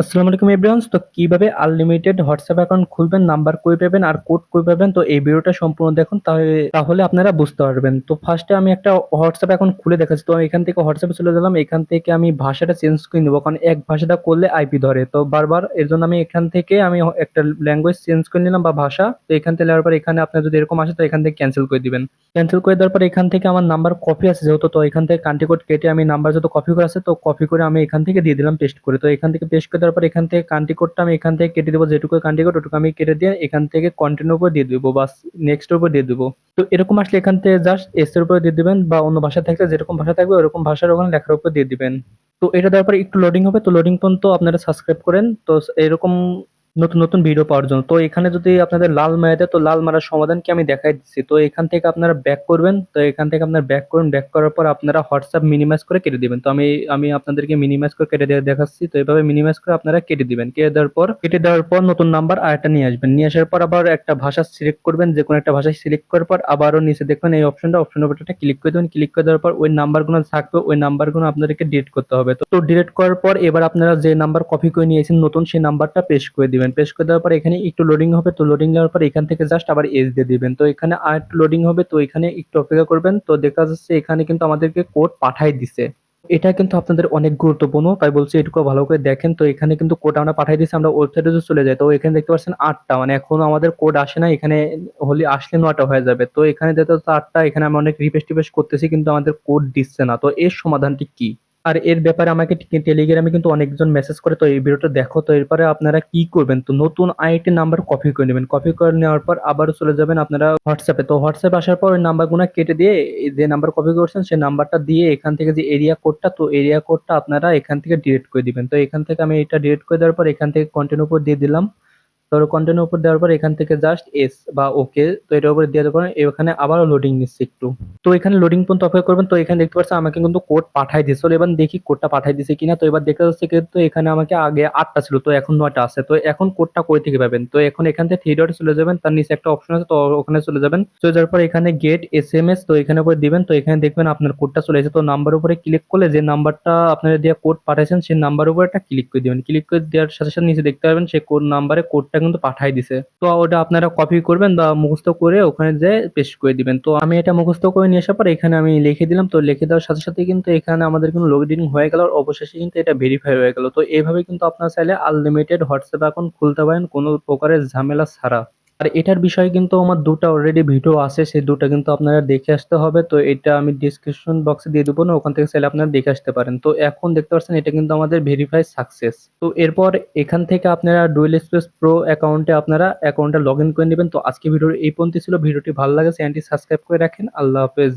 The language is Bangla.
আসসালামু আলাইকুম এভরিওয়ান তো কীভাবে আনলিমিটেড হোয়াটসঅ্যাপ অ্যাকাউন্ট খুলবেন নাম্বার কই পাবেন আর কোড কই পাবেন? তো এই ভিডিওটা সম্পূর্ণ দেখুন, তাহলে আপনারা বুঝতে পারবেন। তো ফার্স্টে আমি একটা হোয়াটসঅ্যাপ অ্যাকাউন্ট খুলে দেখাচ্ছি। তো এখান থেকে হোয়াটসঅ্যাপে চলে গেলাম। এখান থেকে আমি ভাষাটা চেঞ্জ করে নেব, কারণ এক ভাষাটা করলে আইপি ধরে। তো বারবার এর জন্য আমি এখান থেকে আমি একটা ল্যাঙ্গুয়েজ চেঞ্জ করে নিলাম বা ভাষা। তো এখান থেকে নেওয়ার পর এখানে আপনার যদি এরকম আসে, তো এখান থেকে ক্যান্সেল করে দিবেন। ক্যান্সেল করে দেওয়ার পর এখান থেকে আমার নাম্বার কপি আছে যেহেতু, তো এখান থেকে কান্ট্রি কোড কেটে আমি নাম্বার যত কপি করে আছে, তো কপি করে আমি এখান থেকে দিয়ে দিলাম পেস্ট করে। তো এখান থেকে পেস্ট করে দেওয়ার পর এখান থেকে কান্টি কোডটা আমি এখান থেকে কেটে দেবো, যেটুকু কান্টি কোড ওটুকু আমি কেটে দিয়ে এখান থেকে কন্টিনিউ উপর দিয়ে দেবো বা নেক্সট উপর দিয়ে দেবো। তো এরকম আসলে এখান থেকে জাস্ট এস এর উপর দিয়ে দিবেন বা অন্য ভাষা থাকলে যেরকম ভাষা থাকবে ওরকম ভাষার ওখানে লেখার উপর দিয়ে দিবেন। তো এটা দেওয়ার পর একটু লোডিং হবে, তো লোডিং পর্যন্ত আপনারা সাবস্ক্রাইব করেন। তো এরকম নতুন নতুন ভিডিও পাওয়ার জন্য। তো এখানে যদি আপনাদের লাল মারা দেয় তো লাল মারার সমাধান কি আমি দেখাই দিচ্ছি। তো এখান থেকে আপনারা ব্যাক করবেন। তো এখান থেকে আপনারা ব্যাক করুন। ব্যাক করার পর আপনারা হোয়াটসঅ্যাপ মিনিমাইজ করে কেটে দিবেন। তো আমি আমি আপনাদেরকে মিনিমাইজ করে কেটে দিয়ে দেখাচ্ছি। তো এইভাবে মিনিমাইজ করে আপনারা কেটে দিবেন। কেটে দেওয়ার পর, কেটে দেওয়ার পর নতুন নাম্বার আরেকটা নিয়ে আসবেন। নিয়ে আসার পর আবার একটা ভাষা সিলেক্ট করবেন। যে কোনো একটা ভাষা সিলেক্ট করার পর আবারও নিচে দেখবেন এই অপশনটা অপশন উপর একটা ক্লিক করে দেবেন। ক্লিক করে দেওয়ার পর ওই নাম্বারগুলো থাকবে। ওই নাম্বারগুলো আপনাদেরকে ডিলিট করতে হবে। তো ডিলিট করার পর এবার আপনারা যে নাম্বার কপি করে নিয়েছেন নতুন, সেই নাম্বারটা পেস্ট করে দিবেন। পেস্ট করে দেওয়ার পর এখানে একটু লোডিং হবে, তো লোডিং নেওয়ার পর এখান থেকে জাস্ট আবার এজ দিয়ে দিবেন। তো এখানে আর একটু লোডিং হবে, তো এখানে একটু অপেক্ষা করবেন। তো দেখা যাচ্ছে এখানে কিন্তু আমাদেরকে কোড পাঠাই দিছে। এটা কিন্তু আপনাদের অনেক গুরুত্বপূর্ণ, তাই বলছি এটুকু ভালো করে দেখেন। তো এখানে কিন্তু কোড আমরা পাঠাই দিচ্ছি আমরা ওয়েবসাইটে যদি চলে যাই। তো এখানে দেখতে পাচ্ছেন আটটা মানে এখনও আমাদের কোড আসে না এখানে হলে আসলে নয়টা হয়ে যাবে। তো এখানে দেখতে পাচ্ছি আটটা, এখানে আমরা অনেক রিফ্রেশ টিফ্রেশ করতেছি, কিন্তু আমাদের কোড দিচ্ছে না। তো এর সমাধানটি কি? আর এর ব্যাপারে আমাকে টেলিগ্রামে কিন্তু অনেকজন মেসেজ করে, তো এই ভিডিওটা দেখো, তো এরপরে আপনারা কি করবেন? তো নতুন আইটি নাম্বার কপি করে নেবেন। কপি করে নেওয়ার পর আবারও চলে যাবেন আপনারা হোয়াটসঅ্যাপে তো হোয়াটসঅ্যাপ আসার পর ওই নাম্বারগুলো কেটে দিয়ে যে নাম্বার কপি করছেন, সেই নাম্বারটা দিয়ে এখান থেকে যে এরিয়া কোডটা তো এরিয়া কোডটা আপনারা এখান থেকে ডিলিট করে দিবেন। তো এখান থেকে আমি এটা ডিলিট করে দেওয়ার পর এখান থেকে কন্টিনিউ উপর দিয়ে দিলাম। তো কন্টিনিউ উপর দেওয়ার পর এখান থেকে জাস্ট এস বা ওকে তো এটার উপরে দিয়ে দেওয়ার পর এখানে আবারও লোডিং নিচ্ছে একটু। তো এখানে লোডিং পর্যন্ত অপেক্ষা করবেন, তো এখানে দেখতে পাচ্ছেন আমাকে কিন্তু কোড পাঠাই দিয়েছে। তো এবার দেখি কোডটা পাঠাই দিয়েছে কিনা। তো এবার দেখা যাচ্ছে কিন্তু এখানে আমাকে আগে আটটা ছিল, তো এখন নয়টা আছে। তো এখন কোডটা কই থেকে পাবেন? তো এখন এখান থেকে থ্রি ডটে চলে যাবেন, তার নিচে একটা অপশন আছে, তো ওখানে চলে যাবেন। চলে যাওয়ার পর এখানে গেট এস এম এস তো এখানে উপরে দিবেন, তো এখানে দেখবেন আপনার কোডটা চলে এসেছে। তো নাম্বার উপরে ক্লিক করলে যে নাম্বারটা আপনারা দিয়ে কোড পাঠাইছেন, সেই নাম্বার উপরে একটা ক্লিক করে দিবেন। ক্লিক করে দেওয়ার সাথে সাথে নিচে দেখতে পারবেন, সেই কোড নাম্বারে কোডটা কিন্তু পাঠাই দিছে। তো ওটা আপনারা কপি করবেন বা মুখস্থ করে ওখানে যে পেস্ট করে দিবেন। তো আমি এটা মুখস্থ করে নিয়ে আসার পর এখানে আমি লিখে দিলাম। তো লিখে দেওয়ার সাথে সাথে কিন্তু এখানে আমাদের কিন্তু লোডিং হয়ে গেল। আর অবশেষে কিন্তু এটা ভেরিফাই হয়ে গেল। তো এইভাবে কিন্তু আপনার চাইলে আনলিমিটেড হোয়াটসঅ্যাপ অ্যাকাউন্ট খুলতে পারেন কোনো প্রকারের ঝামেলা ছাড়া। আর এটার বিষয়ে কিন্তু আমার দুটা অলরেডি ভিডিও আছে, সেই দুটা কিন্তু আপনারা দেখে আসতে হবে। তো এটা আমি ডিসক্রিপশন বক্সে দিয়ে দেবো না, ওখান থেকে চাইলে আপনারা দেখে আসতে পারেন। তো এখন দেখতে পাচ্ছেন, এটা কিন্তু আমাদের ভেরিফাই সাকসেস তো এরপর এখান থেকে আপনারা ডুয়েল স্পেস প্রো অ্যাকাউন্টে আপনারা অ্যাকাউন্টটা লগ ইন করে নেবেন। তো আজকে ভিডিওর এই পর্যন্ত ছিল। ভিডিওটি ভালো লাগে, চ্যানেলটি সাবস্ক্রাইব করে রাখেন। আল্লাহ হাফেজ।